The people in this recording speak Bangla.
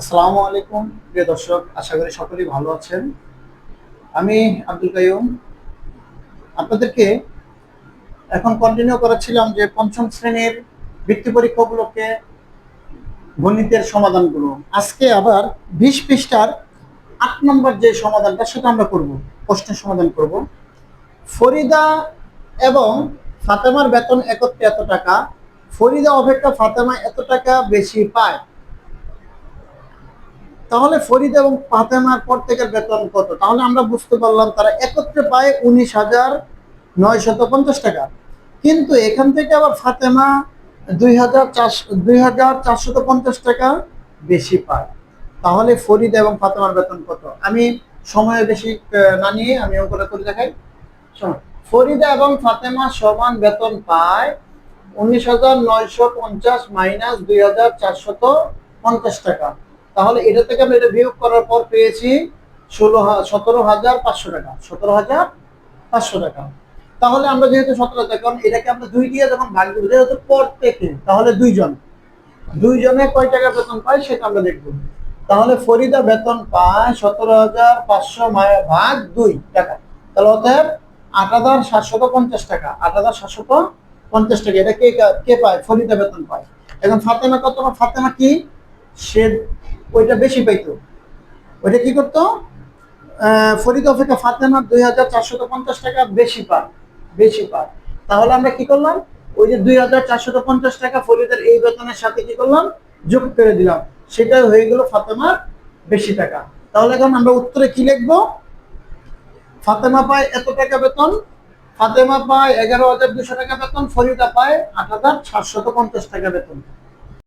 আসসালামু আলাইকুম, প্রিয় দর্শক, আশা করি সকলেই ভালো আছেন। আমি আব্দুল কাইয়ুম। আপনাদেরকে এখন কন্টিনিউ করেছিলাম যে পঞ্চম শ্রেণির বৃত্তি পরীক্ষাগুলোকে গণিতের সমাধানগুলো। আজকে আবার বিশ পৃষ্ঠার আট নম্বর যে সমাধানটা, সেটা আমরা করব প্রশ্নের সমাধান করব। ফরিদা এবং ফাতেমার বেতন একত্রে এত টাকা। ফরিদা অপেক্ষা ফাতেমা এত টাকা বেশি পায়। তাহলে ফরিদ এবং ফাতেমার প্রত্যেকের বেতন কত? তাহলে আমরা বুঝতে পারলাম তারা একত্রে পায় উনিশ হাজার নয়শত পঞ্চাশ টাকা। কিন্তু এখান থেকে আবার ফাতেমা দুই হাজার চারশো দুই হাজার চারশত পঞ্চাশ টাকা বেশি পায়। তাহলে ফরিদ এবং ফাতেমার বেতন কত? আমি সময় বেশি না নিয়ে আমি অঙ্কটা করে দেখাই। ফরিদা এবং ফাতেমা সমান বেতন পায় উনিশ হাজার নয়শো পঞ্চাশ মাইনাস দুই হাজার চারশত পঞ্চাশ টাকা। তাহলে এটা থেকে আমরা এটা বিয়োগ করার পর পেয়েছি ষোলো সতেরো হাজার পাঁচশো টাকা। সতেরো হাজার পাঁচশো টাকা। তাহলে আমরা যেহেতু সতেরো হাজার, কারণ এটাকে আমরা দুই দিয়ে যখন ভাগ দেবো যেহেতু প্রত্যেকে তাহলে দুইজন। দুইজনে কয় টাকা বেতন পায় সেটা আমরা দেখব। তাহলে ফরিদা বেতন পায় সতেরো হাজার পাঁচশো ভাগ দুই টাকা। তাহলে অতএব আট হাজার সাতশত পঞ্চাশ টাকা। আট হাজার সাতশত পঞ্চাশ টাকা। এটা কে কে পায়? ফরিদা বেতন পায়। এখন ফাতেমা কত? ফাতেমা কি? সে ওইটা বেশি পাইতো। ওইটা কি করতো? ফরিদ অপেক্ষা ফাতেমা দুই হাজার চারশত পঞ্চাশ টাকা বেশি পায় বেশি পায় তাহলে আমরা কি করলাম? ওই যে দুই হাজার চারশত পঞ্চাশ টাকা ফরিদের এই বেতনের সাথে কি করলাম? যোগ করে দিলাম। সেটা হয়ে গেল ফাতেমার বেশি টাকা। তাহলে এখন আমরা উত্তরে কি লিখব? ফাতেমা পায় এত টাকা বেতন, ফাতেমা পায় এগারো হাজার দুশো টাকা বেতন, ফরিদা পায় আট হাজার সাতশত পঞ্চাশ টাকা বেতন।